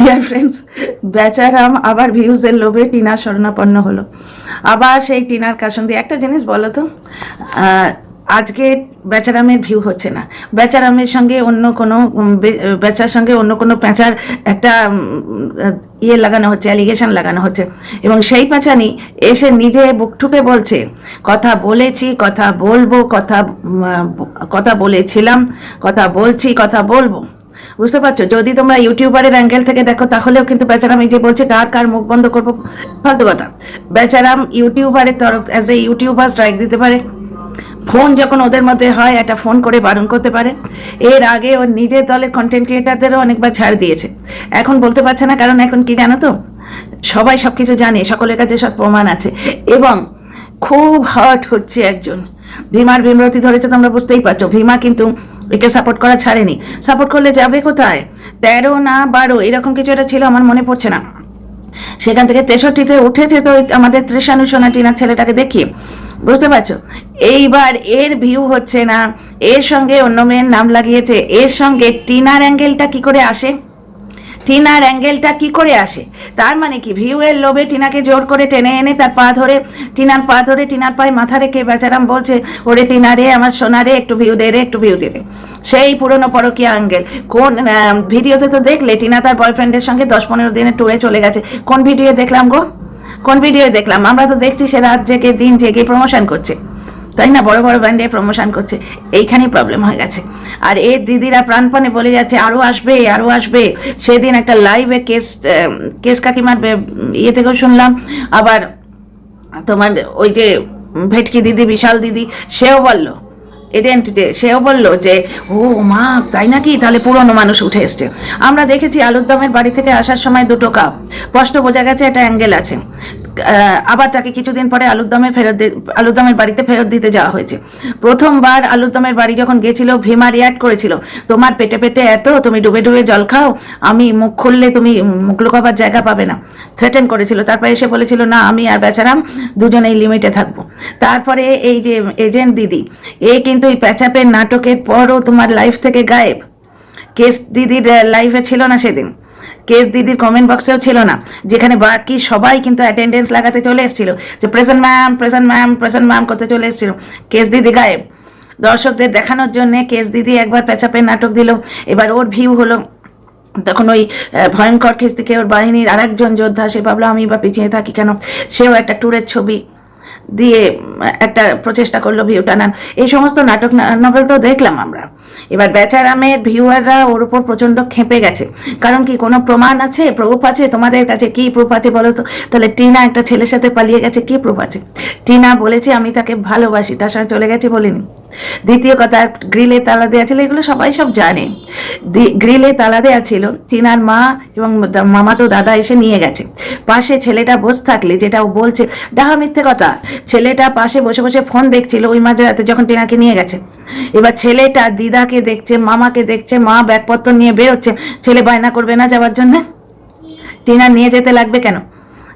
Dear friends বেচারাম আবার ভিউজের লোভে টিনা শরণাপন্ন হলো। আবার সেই টিনার কাসন্দি একটা জিনিস বলো তো আজকে বেচারামের ভিউ হচ্ছে না। বেচারামের সঙ্গে অন্য কোনো বেচার সঙ্গে অন্য কোনো প্যাঁচার একটা ইয়ে লাগানো হচ্ছে অ্যালিগেশন লাগানো হচ্ছে। এবং সেই প্যাঁচানি এসে নিজে বুক ঠুকে বলছে, কথা বলেছি, কথা বলব, কথা কথা বলেছিলাম, কথা বলছি, কথা বলব। বুঝতে পারছ? যদি তোমরা ইউটিউবারের অ্যাঙ্গেল থেকে দেখো, তাহলেও কিন্তু বেচারাম এই যে বলছে কার কার মুখ বন্ধ করব, ফালতু কথা। বেচারাম ইউটিউবারের তরফ অ্যাজ এ ইউটিউবার স্ট্রাইক দিতে পারে। ফোন যখন ওদের মধ্যে হয়, একটা ফোন করে বারণ করতে পারে। এর আগে ওর নিজের দলের কন্টেন্ট ক্রিয়েটারদেরও অনেকবার ছাড় দিয়েছে। এখন বলতে পারছে না, কারণ এখন কি জানো তো? সবাই সব কিছু জানে, সকলের কাছে সব প্রমাণ আছে। এবং খুব হার্ট হচ্ছে একজন। ভীমার ভীমরতি ধরেছে, তোমরা বুঝতেই পারছ। ভীমা কিন্তু একে সাপোর্ট করা ছাড়েনি। সাপোর্ট করলে যাবে কোথায়? তেরো না বারো, এরকম কিছু একটা ছিল, আমার মনে পড়ছে না। সেখান থেকে তেষট্টিতে উঠেছে তো আমাদের তৃষানু সোনা টিনার ছেলেটাকে দেখিয়ে। বুঝতে পারছ? এইবার এর ভিউ হচ্ছে না। এর সঙ্গে অন্য মেয়ের নাম লাগিয়েছে। এর সঙ্গে টিনার অ্যাঙ্গেলটা কি করে আসে? টিনার অ্যাঙ্গেলটা কি করে আসে? তার মানে কি ভিউয়ের লোভে টিনাকে জোর করে টেনে এনে তার পা ধরে, টিনার পা ধরে টিনার পায়ে মাথা রেখে বেচারাম বলছে, ওরে টিনা রে, আমার সোনা রে, একটু ভিউ দে রে, একটু ভিউ দে রে। সেই পুরনো পরকীয়া অ্যাঙ্গেল। কোন ভিডিওতে তো দেখলে টিনা তার বয়ফ্রেন্ডের সঙ্গে দশ পনেরো দিনের ট্যুরে চলে গেছে। কোন ভিডিও দেখলাম গো? কোন ভিডিও দেখলাম? আমরা তো দেখছি সে রাত জেগে, দিন জেগে প্রমোশন করছে। তাই না? বড় বড় ব্র্যান্ডে প্রমোশন করছে। এইখানেই প্রবলেম হয়ে গেছে। আর এ দিদিরা প্রাণপণে বলে যাচ্ছে আরও আসবে আরও আসবে। সেদিন একটা লাইভে কেস কেস কাকিমার ইয়ে থেকেও শুনলাম। আবার তোমার ওই যে ভেটকি দিদি, বিশাল দিদি, সেও বলল এজেন্ট সেও বলল যে, ও মা, তাই নাকি? তাহলে পুরনো মানুষ উঠে এসছে। আমরা দেখেছি আলুর দমের বাড়ি থেকে আসার সময় দুটো কাপ। স্পষ্ট বোঝা গেছে একটা অ্যাঙ্গেল আছে। আবার তাকে কিছুদিন পরে আলুর দমে ফেরত দি- আলুর দমের বাড়িতে ফেরত দিতে যাওয়া হয়েছে। প্রথমবার আলুর দমের বাড়ি যখন গেছিল, ভীমা রিয়াক্ট করেছিল, তোমার পেটে পেটে এত, তুমি ডুবে ডুবে জল খাও, আমি মুখ খুললে তুমি মুখ লুকাবার জায়গা পাবে না। থ্রেটেন করেছিল। তারপরে এসে বলেছিল, না, আমি আর বেচারাম দুজনেই লিমিটে থাকব। তারপরে এই যে এজেন্ট দিদি, এ কিন্তু এই প্যাচাপের নাটকের পরও তোমার লাইফ থেকে গায়েব। কেস দিদির লাইভে ছিল না সেদিন। কেস দিদির কমেন্ট বক্সেও ছিল না, যেখানে বাকি সবাই কিন্তু অ্যাটেন্ডেন্স লাগাতে চলে এসেছিল। যে present ma'am present ma'am present ma'am করতে চলে এসেছিল। কেস দিদি গায়েব। দর্শকদের দেখানোর জন্য কেস দিদি একবার পেঁচাপের নাটক দিল। এবার ওর ভিউ হলো। তখন ওই ভয়ঙ্কর কেস ওর বাহিনীর আরেকজন যোদ্ধা, সে ভাবলো, আমি বা পিছিয়ে থাকি কেন? সেও একটা ট্যুরের ছবি দিয়ে একটা প্রচেষ্টা করল ভিউ টানান এই সমস্ত নাটক নভেল তো দেখলাম আমরা। এবার বেচারামের ভিউয়াররা ওর উপর প্রচণ্ড খেপে গেছে। কারণ কি, কোনো প্রমাণ আছে? প্রুফ আছে? তোমাদের কাছে কি প্রুফ আছে বলো তো? তাহলে টিনা একটা ছেলের সাথে পালিয়ে গেছে, কি প্রুফ আছে? টিনা বলেছে, আমি তাকে ভালোবাসি, তার সাথে চলে গেছে বলিনি। দ্বিতীয় কথা, গ্রিলে তালা দেওয়া ছিল, এগুলো সবাই সব জানে। গ্রিলে তালা দেওয়া ছিল, টিনার মা এবং মামা তো দাদা এসে নিয়ে গেছে। পাশে ছেলেটা বসে থাকলে যেটা ও বলছে, ডাহা, মিথ্যে কথা। ছেলেটা পাশে বসে বসে ফোন দেখছিল ওই মাঝরাতে যখন টিনাকে নিয়ে গেছে। এবার ছেলেটা দিদাকে দেখছে, মামাকে দেখছে, মা ব্যাগপত্র নিয়ে বেরোচ্ছে। ছেলে বায়না করবে না যাওয়ার জন্য? টিনা নিয়ে যেতে লাগবে কেন?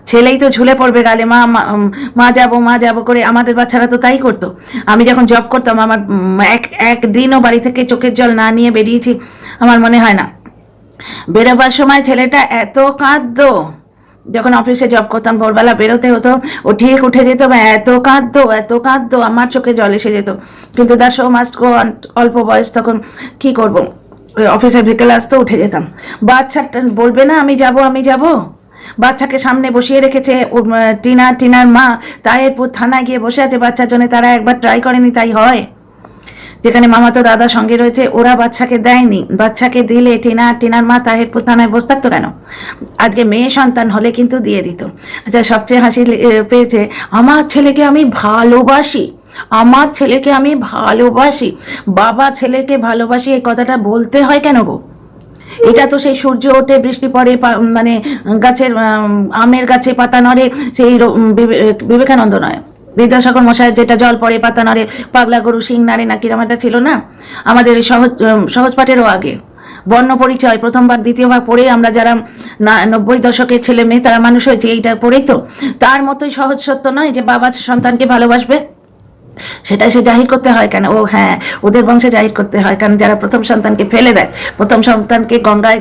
ছেলেই তো ঝুলে পড়বে গালে, মা, মা- যাব, মা যাব করে, আমাদের বাচ্চারা তো তাই করতো। আমি যখন জব করতাম, আমার এক একদিনও বাড়ি থেকে চোখের জল না নিয়ে বেরিয়েছি, আমার মনে হয় না। বেরোবার সময় ছেলেটা এত কাঁদতো। যখন অফিসে জব করতাম, ভোরবেলা বেরোতে হতো, ও ঠিক উঠে যেত, বা এত কাঁদতো এত কাঁদতো, আমার চোখে জল এসে যেত। কিন্তু দ্য শো মাস্ট গো অল্প বয়স তখন কি করব? ওই অফিসে বিকেলে আসতো উঠে যেতাম। বাচ্চাটা বলবে না, আমি যাব আমি যাব। বাচ্চাকে সামনে বসিয়ে রেখেছে টিনা, টিনার মা। তাহেরপুর থানায় গিয়ে বসে আছে বাচ্চার জন্য, তারা একবার ট্রাই করেনি, তাই হয়। যেখানে মামাতো দাদা সঙ্গে রয়েছে, ওরা বাচ্চাকে দেয়নি। বাচ্চাকে দিলে টিনা, টিনার মা তাহেরপুর থানায় বসে থাকতো কেন? আজকে মেয়ে সন্তান হলে কিন্তু দিয়ে দিত। আচ্ছা সবচেয়ে হাসি পেয়েছে, আমার ছেলেকে আমি ভালোবাসি, আমার ছেলেকে আমি ভালোবাসি, বাবা ছেলেকে ভালোবাসি, এই কথাটা বলতে হয় কেন গো? এটা তো সেই সূর্য ওঠে, বৃষ্টি পড়ে মানে গাছের আমের গাছে পাতা নড়ে, সেই বিবে- বিবেকানন্দ নয়। বিদ্যাসাগর মশাইয়ের যেটা জল পড়ে, পাতা নড়ে, পাগলা গরু সিং নাড়ে না কিরম একটা ছিল না? আমাদের সহজ সহজ পাঠেরও আগে। বর্ণ পরিচয়, প্রথমবার, দ্বিতীয়বার পড়ে আমরা যারা না, নব্বই দশকের ছেলে মেয়ে, তারা মানুষ হয়েছে, এইটা পড়েই তো? তার মতোই সহজ সত্য নয় যে বাবা সন্তানকে ভালোবাসবে? সেটা সে জাহির করতে হয় কেন? ও হ্যাঁ ওদের বংশে জাহির করতে হয় কারণ যারা প্রথম সন্তানকে ফেলে দেয়, প্রথম সন্তানকে গঙ্গায়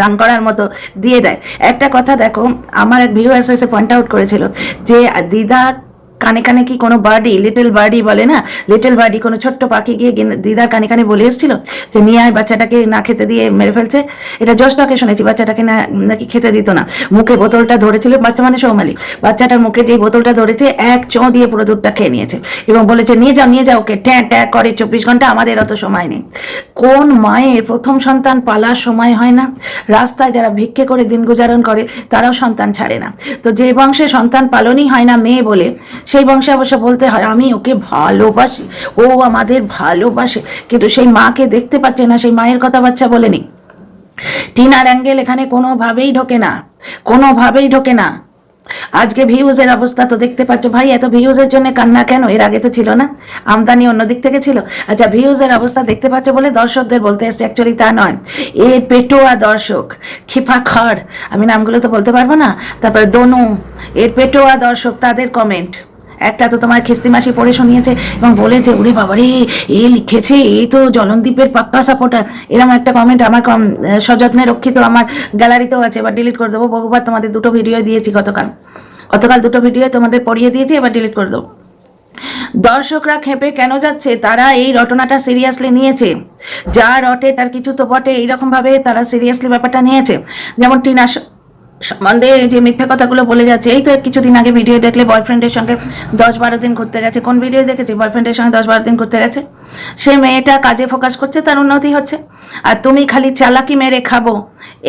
দান করার মতো দিয়ে দেয়। একটা কথা দেখো, আমার এক ভিউয়ার্স এসে পয়েন্ট আউট করেছিল যে দিদা কানে কানে কি কোনো বার্ডি লিটল বার্ডি বলে না? লিটল বার্ডি কোনো ছোট্ট পাখি গিয়ে দিদার কানে কানে বলে এসেছিল যে, নিয়ে আয় বাচ্চাটাকে না খেতে দিয়ে মেরে ফেলছে এটা জশটাকে শুনেছি, বাচ্চাটাকে না, নাকি খেতে দিত না। মুখে বোতলটা ধরেছিল, বাচ্চা মানে সৌমালি। বাচ্চাটার মুখে যে বোতলটা ধরেছে, এক চো দিয়ে পুরো দুধটা খেয়ে নিয়েছে। এবং বলেছে, নিয়ে যাও নিয়ে যাও ওকে, ট্যাঁ ট্যাঁ করে, চব্বিশ ঘণ্টা আমাদের অত সময় নেই। কোন মায়ের প্রথম সন্তান পালার সময় হয় না? রাস্তায় যারা ভিক্ষে করে দিন গুজারণ করে, তারাও সন্তান ছাড়ে না। তো যে বংশে সন্তান পালনই হয় না মেয়ে বলে সেই বংশে অবশ্য বলতে হয়, আমি ওকে ভালোবাসি, ও আমাদের ভালোবাসে। কিন্তু সেই মাকে দেখতে পাচ্ছে না, সেই মায়ের কথা বাচ্চা বলেনি টিনার অ্যাঙ্গেল এখানে কোনোভাবেই ঢোকে না, কোনোভাবেই ঢোকে না। আজকে ভিউজের অবস্থা তো দেখতে পাচ্ছ, ভাই এত ভিউজের জন্য কান্না কেন? এর আগে তো ছিল না, আমদানি অন্য দিক থেকে ছিল। আচ্ছা ভিউজের অবস্থা দেখতে পাচ্ছ বলে দর্শকদের বলতে এসছে অ্যাকচুয়ালি তা নয়। এর পেটোয়া দর্শক, খিফা খড়, আমি নামগুলো তো বলতে পারব না? তারপরে দনু এর পেটোয়া দর্শক, তাদের কমেন্ট একটা তো তোমার খিস্তি মাসি পড়ে শুনিয়েছে এবং বলেছে, ওরে বাবারে, এ লিখেছে এই তো জলনদ্বীপের পাক্কা সাপোর্টার। এরকম একটা কমেন্ট আমার কম সযত্নে রক্ষিত আমার গ্যালারিতেও আছে, এবার ডিলিট করে দেবো। বহুবার তোমাদের দুটো ভিডিও দিয়েছি গতকাল। গতকাল দুটো ভিডিও তোমাদের পড়িয়ে দিয়েছি, এবার ডিলিট করে দেবো। দর্শকরা খেপে কেন যাচ্ছে? তারা এই রটনাটা সিরিয়াসলি নিয়েছে। যা রটে তার কিছু তো বটে এইরকম ভাবে তারা সিরিয়াসলি ব্যাপারটা নিয়েছে। যেমন টিনা সম্বন্ধে যে মিথ্যা কথাগুলো বলে যাচ্ছে, এই তো কিছুদিন আগে ভিডিও দেখলে বয়ফ্রেন্ডের সঙ্গে দশ বারো দিন ঘুরতে গেছে। কোন ভিডিও দেখেছি? বয়ফ্রেন্ডের সঙ্গে দশ বারো দিন ঘুরতে গেছে। সে মেয়েটা কাজে ফোকাস করছে, তার উন্নতি হচ্ছে। আর তুমি খালি চালাকি মেরে খাব।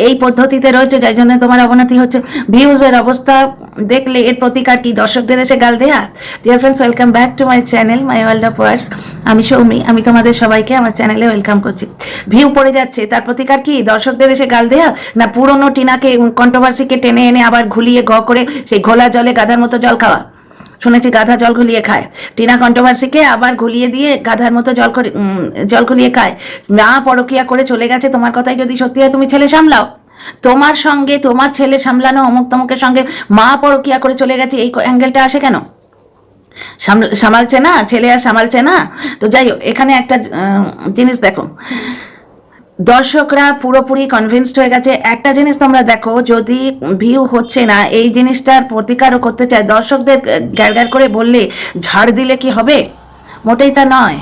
এই পদ্ধতিতে রয়েছে যাই জন্য তোমার অবনতি হচ্ছে। ভিউজের অবস্থা দেখলে এর প্রতিকার কি? দর্শকদের এসে গাল দেয়া? Dear friends welcome back to my channel my world of words আমি সৌমি, আমি তোমাদের সবাইকে আমার চ্যানেলে ওয়েলকাম করছি। ভিউ পড়ে যাচ্ছে, তার প্রতিকার কি? দর্শকদের এসে গাল দেয়া? না পুরনো টিনাকে কন্ট্রোভার্সিকে টেনে এনে আবার ঘুলিয়ে গ করে সেই ঘোলা জলে গাধার মতো জল খাওয়া। শুনেছি গাধা জল ঘুলিয়ে খায়। টিনা কন্ট্রোভার্সিকে আবার ঘুলিয়ে দিয়ে গাধার মতো জল করে জল ঘুলিয়ে খায়। মা পরকিয়া করে চলে গেছে, তোমার কথাই যদি সত্যি হয়, তুমি ছেলে সামলাও। তোমার সঙ্গে, তোমার ছেলে সামলানো অমুক তমুকের সঙ্গে মা পরকিয়া করে চলে গেছে, এই অ্যাঙ্গেলটা আসে কেন? সামল- সামালছে না? ছেলে আর সামালছে না? তো যাই হোক, এখানে একটা জিনিস দেখো। দর্শকরা পুরোপুরি কনভিন্সড হয়ে গেছে। একটা জিনিস তোমরা দেখো, যদি ভিউ হচ্ছে না, এই জিনিসটার প্রতিকারও করতে চায়, দর্শকদের গ্যার গ্যার করে বললে, ঝাড় দিলে কি হবে? মোটেই তা নয়।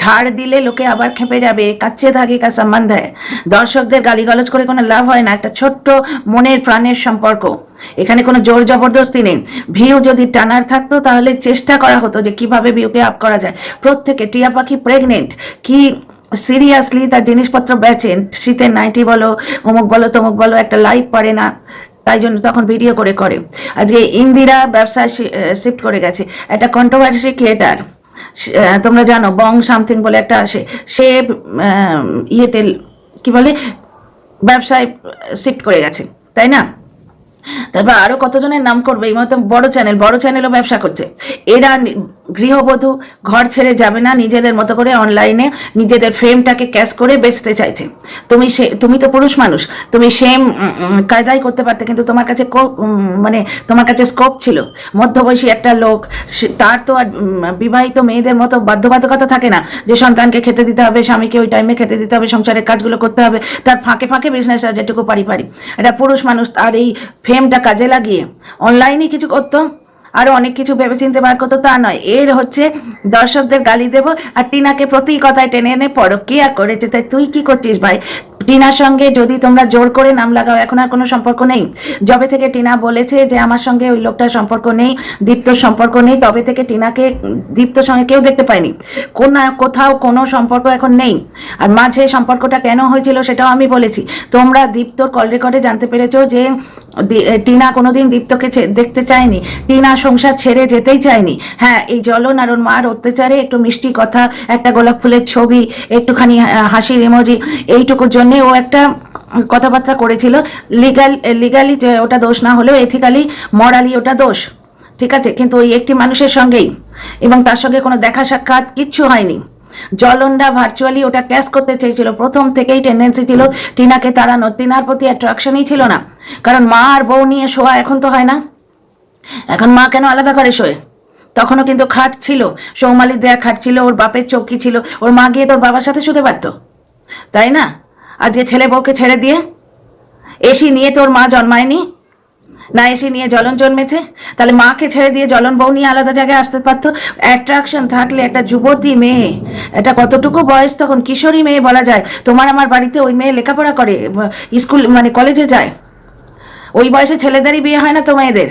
ঝাড় দিলে লোকে আবার খেপে যাবে কাচ্চে ধাগে কা সম্বন্ধ হয় দর্শকদের গালিগালাজ করে কোনো লাভ হয় না, একটা ছোট্ট মনের প্রাণের সম্পর্ক। এখানে কোনো জোর জবরদস্তি নেই। ভিউ যদি টানার থাকতো, তাহলে চেষ্টা করা হতো যে কীভাবে ভিউকে আপ করা যায়। প্রত্যেকে টিয়া পাখি প্রেগনেন্ট কি সিরিয়াসলি তার জিনিসপত্র বেচেন, শীতের নাইটি বলো, অমুক বলো, তমুক বলো, একটা লাইভ পারে না, তাই জন্য তখন ভিডিও করে করে। আজকে ইন্দিরা ব্যবসায় শিফট করে গেছে। একটা কন্ট্রোভার্সি ক্রিয়েটার তোমরা জানো, বং সামথিং বলে একটা আসে সে ইয়েতে, কি বলে, ব্যবসায় শিফট করে গেছে, তাই না? তারপর আরও কতজনের নাম করবে, এই মতো বড় চ্যানেল বড় চ্যানেলও ব্যবসা করছে। এরা গৃহবধূ ঘর ছেড়ে যাবে না, নিজেদের মতো করে অনলাইনে নিজেদের ফ্রেমটাকে ক্যাশ করে বেচতে চাইছে। তুমি সে, তুমি তো পুরুষ মানুষ, তুমি সেম কায়দাই করতে পারতে, কিন্তু তোমার কাছে মানে তোমার কাছে স্কোপ ছিল। মধ্যবয়সী একটা লোক তার তো আর বিবাহিত মেয়েদের মতো বাধ্যবাধকতা থাকে না যে সন্তানকে খেতে দিতে হবে, স্বামীকে ওই টাইমে খেতে দিতে হবে, সংসারের কাজগুলো করতে হবে, তার ফাঁকে ফাঁকে বিজনেস যেটুকু পারি পারি। এটা পুরুষ মানুষ আর এই ফেমটা কাজে লাগিয়ে অনলাইনে কিছু করতো আরও অনেক কিছু ভেবেচিন্তে বার করতো, তা নয়। এর হচ্ছে, দর্শকদের গালি দেব, আর টিনাকে প্রতি কথায় টেনে এনে পরকিয়া করেছে তাই তুই কি করছিস ভাই? টিনার সঙ্গে যদি তোমরা জোর করে নাম লাগাও, এখন আর কোনো সম্পর্ক নেই। যবে থেকে টিনা বলেছে যে আমার সঙ্গে ওই লোকটার সম্পর্ক নেই, দীপ্তর সম্পর্ক নেই, তবে থেকে টিনাকে, দীপ্তর সঙ্গে কেউ দেখতে পায়নি। কোন, কোথাও কোনো সম্পর্ক এখন নেই। আর মাঝে সম্পর্কটা কেন হয়েছিল সেটাও আমি বলেছি। তোমরা দীপ্তর কল রেকর্ডে জানতে পেরেছ যে টিনা কোনোদিন দীপ্তকে দেখতে চায়নি। টিনা সংসার ছেড়ে যেতেই চায়নি। হ্যাঁ এই জ্বলন আর ওর মার অত্যাচারে একটু মিষ্টি কথা, একটা গোলাপ ফুলের ছবি, একটুখানি হাসির ইমোজি এইটুকুর জন্য ও একটা কথাবার্তা করেছিল লিগাল লিগালি ওটা দোষ না হলেও এথিক্যালি মরালি ওটা দোষ, ঠিক আছে? কিন্তু ওই একটি মানুষের সঙ্গেই, এবং তার সঙ্গে কোনো দেখা সাক্ষাৎ কিচ্ছু হয়নি। জলন্ডা ভার্চুয়ালি ওটা ক্যাশ করতে চেয়েছিল, প্রথম থেকেই টেন্ডেন্সি ছিল টিনাকে তাড়ানোর। টিনার প্রতি অ্যাট্রাকশনই ছিল না, কারণ মা আর বউ নিয়ে শোয়া এখন তো হয় না। এখন মা কেন আলাদা করে শোয়? তখনও কিন্তু খাট ছিল, সৌমালির দেয়া খাট ছিল, ওর বাপের চৌকি ছিল, ওর মা গিয়ে তোর বাবার সাথে শুতে পারতো, তাই না? আজকে ছেলে বউকে ছেড়ে দিয়ে? এসি নিয়ে তোর মা জন্মায়নি? না, এসি নিয়ে জ্বলন জন্মেছে? তাহলে মাকে ছেড়ে দিয়ে জ্বলন বউ নিয়ে আলাদা জায়গায় আসতে পারতো? অ্যাট্রাকশন থাকলে একটা যুবতী মেয়ে, এটা কতটুকু বয়স তখন কিশোরী মেয়ে বলা যায়। তোমার আমার বাড়িতে ওই মেয়ে লেখাপড়া করে স্কুল মানে কলেজে যায়। ওই বয়সে ছেলেদেরই বিয়ে হয় না তো মেয়েদের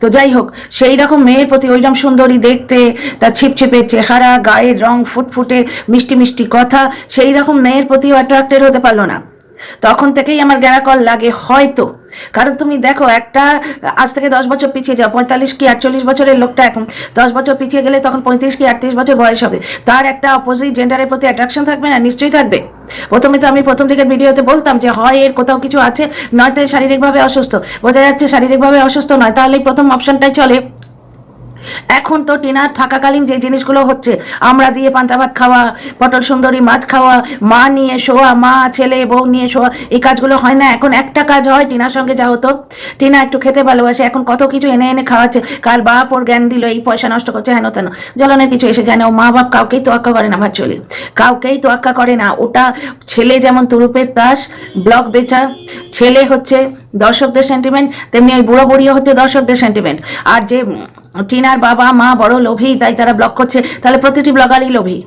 তো যাই হোক, সেই রকম মেয়ের প্রতি ওইরকম সুন্দরী দেখতে, তার ছিপছিপে চেহারা, গায়ের রং ফুটফুটে, মিষ্টি মিষ্টি কথা, সেই রকম মেয়ের প্রতিও অ্যাট্রাক্টেড হতে পারল না। তখন থেকেই আমার গ্যারাকল লাগে, হয়তো কারণ তুমি দেখো, একটা, আজ থেকে দশ বছর পিছিয়ে যাও, পঁয়তাল্লিশ কি আটচল্লিশ বছরের লোকটা এখন? দশ বছর পিছিয়ে গেলে তখন পঁয়ত্রিশ কি আটত্রিশ বছর বয়স হবে। তার একটা অপোজিট জেন্ডারের প্রতি অ্যাট্রাকশন থাকবে না, নিশ্চয়ই থাকবে। প্রথমে তো আমি প্রথম দিকের ভিডিওতে বলতাম যে, হয় এর কোথাও কিছু আছে, নয়তো শারীরিকভাবে অসুস্থ। বোঝা যাচ্ছে শারীরিকভাবে অসুস্থ নয়, তাহলে প্রথম অপশনটাই চলে। এখন তো টিনার থাকাকালীন যে জিনিসগুলো হচ্ছে, আমরা দিয়ে পান্তা ভাত খাওয়া, পটল সুন্দরী মাছ খাওয়া, মা নিয়ে শোয়া, মা, ছেলে, বউ নিয়ে শোয়া, এই কাজগুলো হয় না। এখন একটা কাজ হয় টিনার সঙ্গে যা হতো টিনা একটু খেতে ভালোবাসে, এখন কত কিছু এনে এনে খাওয়াচ্ছে। কাল বাপ ওর জ্ঞান দিল, এই পয়সা নষ্ট করছে, হেন তেন। জ্বলনের কিছু এসে যায় না, ও মা বাপ কাউকেই তোয়াক্কা করে না, ভার্চুয়ালি। কাউকেই তোয়াক্কা করে না। ওটা ছেলে যেমন তুরুপের তাস ব্লক বেচা, ছেলে হচ্ছে দর্শকদের সেন্টিমেন্ট তেমনি ওই বুড়ো বুড়িও হচ্ছে দর্শকদের সেন্টিমেন্ট আর যে টিনার বাবা, মা বড় লোভী, তাই তারা ব্লগ করছে। তাহলে প্রতিটি ব্লগারই লোভী।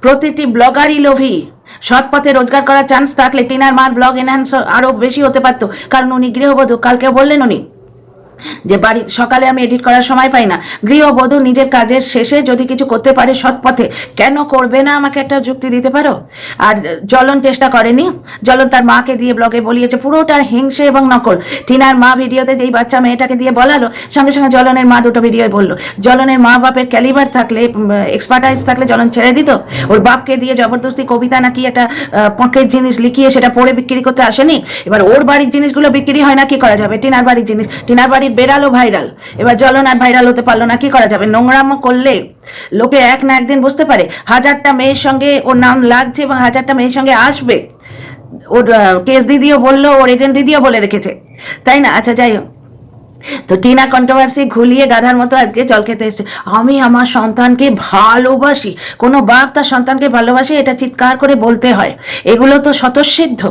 প্রতিটি ব্লগারই লোভী। সৎ পথে রোজগার করার চান্স থাকলে টিনার মার ব্লগ এনহ্যান্স আরও বেশি হতে পারতো। কারণ উনি গৃহবধূ কালকে বললেন উনি যে বাড়ি সকালে আমি এডিট করার সময় পাই না। গৃহবধূ নিজের কাজের শেষে যদি কিছু করতে পারে সৎ পথে, কেন করবে না আমাকে একটা যুক্তি দিতে পারো? আর জলন চেষ্টা করেনি? জলন তার মাকে দিয়ে ব্লগে বলিয়েছে, পুরোটা হিংসে এবং নকল। টিনার মা ভিডিওতে যেই বাচ্চা মেয়েটাকে দিয়ে বলালো, সঙ্গে সঙ্গে জ্বলনের মা দুটো ভিডিও বলল, জ্বলনের মা বাপের ক্যালিবার থাকলে এক্সপার্টাইজ থাকলে জলন ছেড়ে দিত? ওর বাপকে দিয়ে জবরদস্তি কবিতা নাকি একটা পকেট জিনিস লিখিয়ে সেটা পড়ে বিক্রি করতে আসেনি? এবার ওর বাড়ির জিনিসগুলো বিক্রি হয় না, কি করা যাবে? টিনার বাড়ির জিনিস, টিনার বাড়ির বেড়ালো ভাইরাল। এবার জ্বলন আর ভাইরাল হতে পারল না, কি করা যাবে? নোংরামো করলে লোকে এক না একদিন বুঝতে পারে হাজারটা মেয়ের সঙ্গে ওর নাম লাগছে এবং হাজারটা মেয়ের সঙ্গে আসবে। ওর কেস দিদিও বলল, ওর এজেন্ট দিদিও বলে রেখেছে। তাই না? আচ্ছা যাই হোক। তো টিনা কন্ট্রোভার্সি ঘুলিয়ে গাধার মতো আজকে জল খেতে এসেছে। আমি আমার সন্তানকে ভালোবাসি। কোনো বাপ তার সন্তানকে ভালোবাসে, এটা চিৎকার করে বলতে হয়। এগুলো তো স্বতঃসিদ্ধ।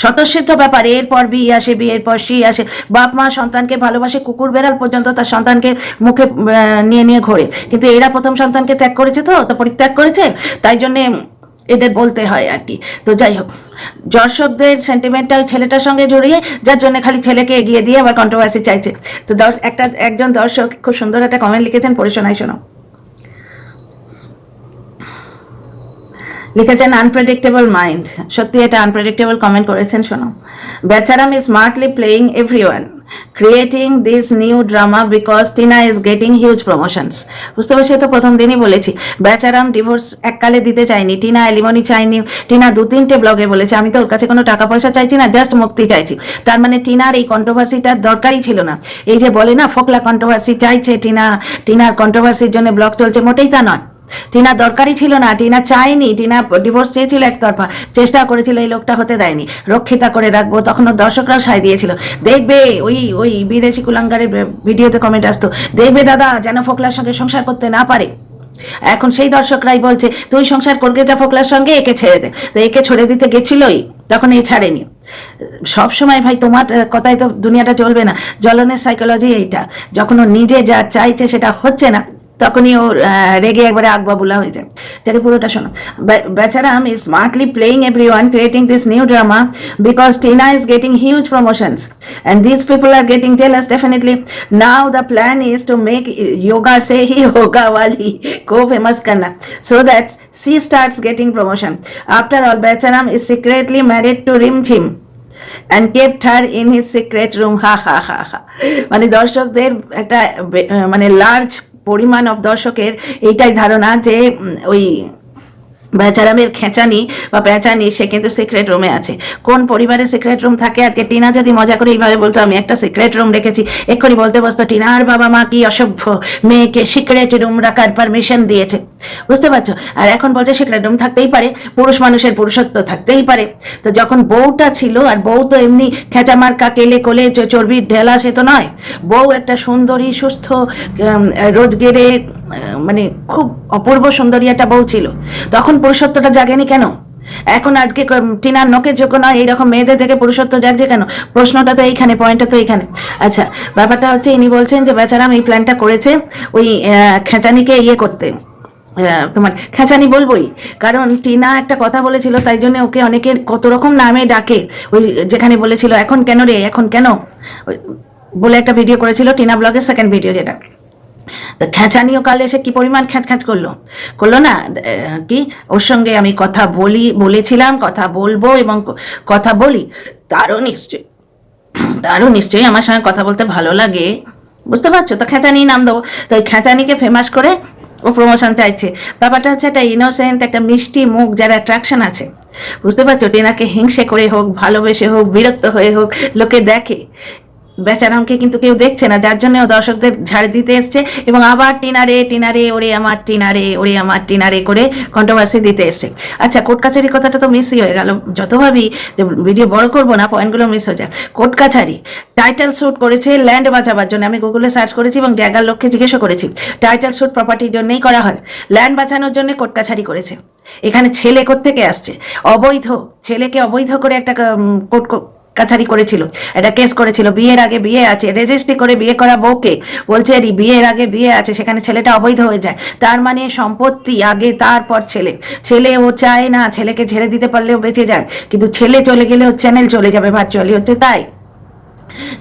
স্বতঃসিদ্ধ ব্যাপার, এরপর বিয়ে আসে, বিয়ের পর সি আসে। বাপ, মা সন্তানকে ভালোবাসে, কুকুর, বেড়াল পর্যন্ত তার সন্তানকে মুখে নিয়ে নিয়ে ঘোরে। কিন্তু এরা প্রথম সন্তানকে ত্যাগ করেছে তো তো পরিত্যাগ করেছে, তাই জন্যে এদের বলতে হয় আর কি। তো যাই হোক, দর্শকদের সেন্টিমেন্টটা ওই ছেলেটার সঙ্গে জড়িয়ে, যার জন্য খালি ছেলেকে এগিয়ে দিয়ে আবার কন্ট্রোভার্সি চাইছে। তো একটা, একজন দর্শক খুব সুন্দর একটা কমেন্ট লিখেছেন, পড়ে শোনাই শোনো। লিখেছেন আনপ্রেডিক্টেবল মাইন্ড সত্যি এটা আনপ্রেডিক্টেবল কমেন্ট করেছেন, শোনো। Becharam is smartly playing everyone creating this new drama because Tina is getting huge promotions বুঝতে পারছি তো প্রথম দিনই বলেছি। বেচারাম ডিভোর্স এককালে দিতে চাইনি টিনা অ্যালিমনি চাইনি টিনা দু তিনটে ব্লগে বলেছে, আমি তো ওর কাছে কোনো টাকা পয়সা চাইছি না জাস্ট মুক্তি চাইছি। তার মানে টিনার এই কন্ট্রোভার্সিটার দরকারই ছিল না। এই যে বলে না, ফোকলা কন্ট্রোভার্সি চাইছে টিনা টিনার কন্ট্রোভার্সির জন্য ব্লগ চলছে, মোটেই তা নয়। টিনা দরকারই ছিল না, টিনা চায়নি, টিনা ডিভোর্স চেয়েছিল একতরফা, চেষ্টা করেছিল এই লোকটা হতে দেয়নি, রক্ষিতা করে রাখব তখন দর্শকরাও সায় দিয়েছিল। দেখবে, ওই ওই বিদেশি কুলাঙ্গারের ভিডিওতে কমেন্ট আসতো, দেখবে দাদা যেন ফোকলার সঙ্গে সংসার করতে না পারে। এখন সেই দর্শকরাই বলছে, তুই সংসার করবে যা ফোকলার সঙ্গে, একে ছেড়ে দে। তো একে ছেড়ে দিতে গেছিলই, তখন এই ছাড়েনি। সব সময় ভাই তোমার কথায় তো দুনিয়াটা চলবে না, জ্বলনের সাইকোলজি এইটা। যখন ও নিজে যা চাইছে সেটা হচ্ছে না তখনই আহ, রেগে একবারে আগবাবুলা হয়ে যায় যাকে পুরোটা শোনো Becharam is smartly playing everyone creating this new drama because Tina is getting huge promotions and these people are getting jealous definitely now the plan is to make yoga say he yoga wali go famous karna so that she starts getting promotion after all becharam is secretly married to rimchim and kept her in his secret room ha ha ha ha মানে দর্শকদের একটা মানে large পরিমাণ of দর্শকের এইটাই ধারণা যে ওই বেচারামের খেঁচানি বা পেঁচানি সে কিন্তু সিক্রেট রুমে আছে। কোন পরিবারে সিক্রেট রুম থাকে? আজকে টিনা যদি মজা করে এইভাবে বলতো, আমি একটা সিক্রেট রুম রেখেছি। এক্ষুনি বলতে বসতো, টিনার বাবা মা কি অসভ্য মেয়েকে সিক্রেট রুম রাখার পারমিশন দিয়েছে? বুঝতে পারছ? আর এখন বলছে সেক্রেটারি থাকতেই পারে, পুরুষ মানুষের পুরুষত্ব থাকতেই পারে। তো যখন বউটা ছিল, আর বউ তো এমনি খেঁচামার্কা কেলে কোলে চ- চর্বির ঢেলা, সে তো নয়। বউ একটা সুন্দরী, সুস্থ রোজগেরে মানে খুব অপূর্ব সুন্দরী একটা বউ ছিল। তখন পুরুষত্বটা জাগেনি কেন? এখন আজকে টিনার নখের যোগ্য নয়, এইরকম মেয়েদের থেকে পুরুষত্ব জাগছে কেন? প্রশ্নটা তো এইখানে পয়েন্টটা তো এইখানে। আচ্ছা ব্যাপারটা হচ্ছে ইনি বলছেন যে, বেচারাম এই প্ল্যানটা করেছে ওই খেঁচানিকে ইয়ে করতে। তোমার খেঁচানি বলবোই? কারণ টিনা একটা কথা বলেছিল, তাই জন্য ওকে অনেকের কত রকম নামে ডাকে। ওই যেখানে বলেছিল, এখন কেন রে? এখন কেন? বলে একটা ভিডিও করেছিল, টিনা ব্লগের সেকেন্ড ভিডিও যেটা। তো খেঁচানিও কাল এসে কি পরিমাণ খ্যাঁচ খ্যাঁচ করল? করল না? কি? ওর সঙ্গে আমি কথা বলি, বলেছিলাম, কথা বলব এবং কথা বলি। তারও নিশ্চয়ই তারও নিশ্চয়ই আমার সঙ্গে কথা বলতে ভালো লাগে। বুঝতে পারছ? তো খেঁচানি নাম দেবো। তো ওই খেঁচানিকে ফেমাস করে ও প্রমোশন চাইছে। ব্যাপারটা হচ্ছে একটা ইনোসেন্ট একটা মিষ্টি মুখ, যার অ্যাট্রাকশন আছে। বুঝতে পারছ? টিনাকে হিংসে করে হোক, ভালোবেসে হোক, বিরক্ত হয়ে হোক, লোকে দেখে। বেচারামকে কিন্তু কেউ দেখছে না, যার জন্য দর্শকদের ঝাড় দিতে এসছে এবং আবার টিনারে টিনারে, ওরে আমার, টিনারে, ওরে আমার, টিনারে করে কন্ট্রোভার্সি দিতে এসছে। আচ্ছা কোর্ট কাছারির কথাটা তো মিসই হয়ে গেল। যত ভাবি যে ভিডিও বড় করব না পয়েন্টগুলো মিস হয়ে যায়। কোর্ট কাছারি টাইটেল শ্যুট করেছে ল্যান্ড বাঁচাবার জন্য। আমি গুগলে সার্চ করেছি এবং জায়গার লোককে জিজ্ঞেসও করেছি। টাইটেল শ্যুট প্রপার্টির জন্যই করা হয়। ল্যান্ড বাঁচানোর জন্য কোর্ট কাছারি করেছে। এখানে ছেলে কোত্থেকে আসছে? অবৈধ, ছেলেকে অবৈধ করে একটা কোর্ট কাছারি করেছিল, একটা কেস করেছিল, বিয়ের আগে বিয়ে আছে রেজিস্ট্রি করে বিয়ে করা বউকে, বলছে "আরে বিয়ের আগে বিয়ে আছে, সেখানে ছেলেটা অবৈধ হয়ে যায়, তার মানে সম্পত্তি আগে, তারপর ছেলে ছেলে ও চায় না, ছেলেকে ছেড়ে দিতে পারলেও বেঁচে যায়, কিন্তু ছেলে চলে গেলে গেলেও চ্যানেল চলে যাবে ভার্চুয়ালি হচ্ছে তাই।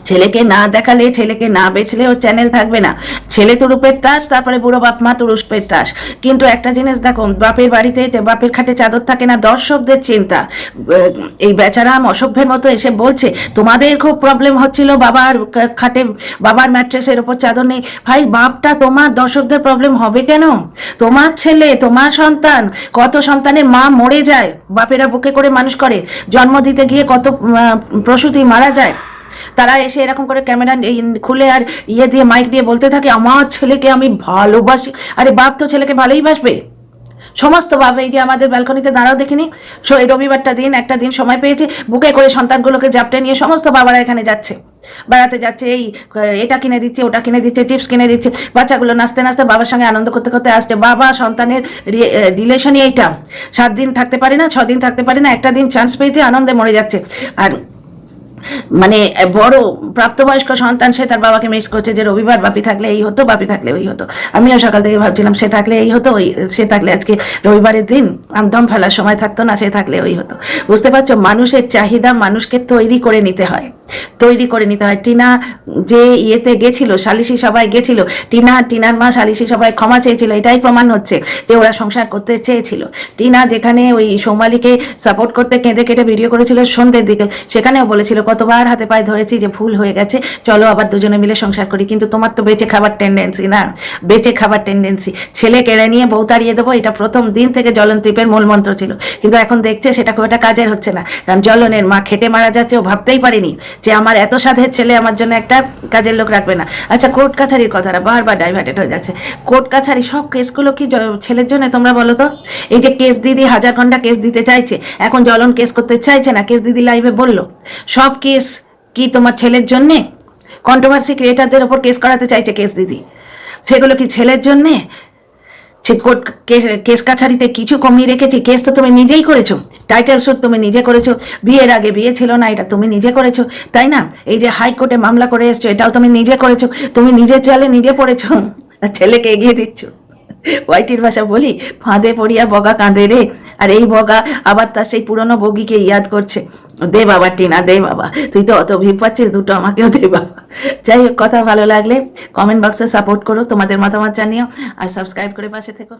ছেলেকে না দেখালে, ছেলেকে না বেচলে ওর চ্যানেল থাকবে না। ছেলে তো রূপের তাস তারপরে বুড়ো বাপ, মা তো রূপের তাস কিন্তু একটা জিনিস দেখো, বাপের বাড়িতে বাপের খাটে চাদর থাকে না, দর্শকদের চিন্তা। এই বেচারাম অসভ্যের মতো এসে বলছে, তোমাদের খুব প্রবলেম হচ্ছিল বাবার খাটে, বাবার ম্যাট্রেসের ওপর চাদর নেই। ভাই, বাপটা তোমার দর্শকদের প্রবলেম হবে কেন? তোমার ছেলে, তোমার সন্তান, কত সন্তানের মা মরে যায়, বাপেরা বুকে করে মানুষ করে। জন্ম দিতে গিয়ে কত প্রসূতি মারা যায়। তারা এসে এরকম করে ক্যামেরা খুলে আর ইয়ে দিয়ে মাইক দিয়ে বলতে থাকে, আমার ছেলেকে আমি ভালোবাসি। আরে বাপ তো ছেলেকে ভালোই বাসবে? সমস্ত বাপ, এই যে আমাদের ব্যালকনিতে দাঁড়াও দেখিনি। সো এই রবিবারটা দিন, একটা দিন সময় পেয়েছে, বুকে করে সন্তানগুলোকে জাপটে নিয়ে সমস্ত বাবারা এখানে যাচ্ছে। বেড়াতে যাচ্ছে, এই এটা কিনে দিচ্ছে, ওটা কিনে দিচ্ছে, চিপস কিনে দিচ্ছে। বাচ্চাগুলো নাচতে নাচতে বাবার সঙ্গে আনন্দ করতে করতে আসছে। বাবা, সন্তানের রিলেশনই এইটা। সাত দিন থাকতে পারে না, ছ দিন থাকতে পারে না, একটা দিন চান্স পেয়েছে, আনন্দে মরে যাচ্ছে। আর মানে বড় প্রাপ্তবয়স্ক সন্তান, সে তার বাবাকে মিস করছে যে রবিবার বাপি থাকলে এই হতো, বাপি থাকলে ওই হতো। আমিও সকাল থেকে ভাবছিলাম, সে থাকলে এই হতো, ওই, সে থাকলে আজকে রবিবারের দিন আমদম ফেলার সময় থাকতো না, সে থাকলে ওই হতো। বুঝতে পারছ? মানুষের চাহিদা মানুষকে তৈরি করে নিতে হয়। তৈরি করে নিতে হয়। টিনা যে ইয়েতে গেছিল, সালিশি সবাই গেছিল, টিনা, টিনার মা সালিশি সবাই ক্ষমা চেয়েছিল, এটাই প্রমাণ হচ্ছে যে ওরা সংসার করতে চেয়েছিল। টিনা যেখানে ওই সোমালিকে সাপোর্ট করতে কেঁদে কেটে ভিডিও করেছিল সন্ধ্যের দিকে, সেখানেও বলেছিল কতবার হাতে পায়ে ধরেছি যে ভুল হয়ে গেছে। চলো আবার দুজনে মিলে সংসার করি। কিন্তু তোমার তো বেঁচে খাবার টেন্ডেন্সি না। বেঁচে খাবার টেন্ডেন্সি ছেলে কেড়ে নিয়ে বউ তাড়িয়ে দেবো। এটা প্রথম দিন থেকে জ্বলন টিপের মূল মন্ত্র ছিল। কিন্তু এখন দেখছে সেটা খুব একটা কাজের হচ্ছে না। কারণ জ্বলনের মা খেটে মারা যাচ্ছে, ও ভাবতেই পারিনি যে আমার এত সাধের ছেলে আমার জন্য একটা কাজের লোক রাখবে না। আচ্ছা কোর্ট কাছারির কথাটা বারবার ডাইভার্টেড হয়ে যাচ্ছে। কোর্ট কাছারি সব কেসগুলো কি ছেলের জন্য তোমরা বলো তো? এই যে কেস দিদি, হাজার ঘণ্টা কেস দিতে চাইছে। এখন জলন কেস করতে চাইছে না। কেস দিদি লাইভে বলল। সব কেস কি তোমার ছেলের জন্যে? কন্ট্রোভার্সি ক্রিয়েটারদের ওপর কেস করাতে চাইছে কেস দিদি। সেগুলো কি ছেলের জন্যে? সে কোর্ট কেস কাছারিতে কিছু কমিয়ে রেখেছি? কেস তো তুমি নিজেই করেছ। টাইটেল শুট তুমি নিজে করেছ। বিয়ের আগে বিয়ে ছিল না, এটা তুমি নিজে করেছ। তাই না? এই যে হাইকোর্টে মামলা করে এসছো, এটাও তুমি নিজে করেছ। তুমি নিজে চালে নিজে পড়েছো। ছেলেকে এগিয়ে দিচ্ছ। ওয়াইটির ভাষা বলি, ফাঁদে পড়িয়া বগা কাঁদে রে। আর এই বগা আবার তার সেই পুরনো বগিকে ইয়াদ করছে। দে বাবা টিনা, দে বাবা, তুই তো অত ভিড় পাচ্ছিস, দুটো আমাকেও দে বাবা। যাই হোক, কথা ভালো লাগলে কমেন্ট বক্সে সাপোর্ট করো, তোমাদের মতামত জানিও, আর সাবস্ক্রাইব করে পাশে থেকো।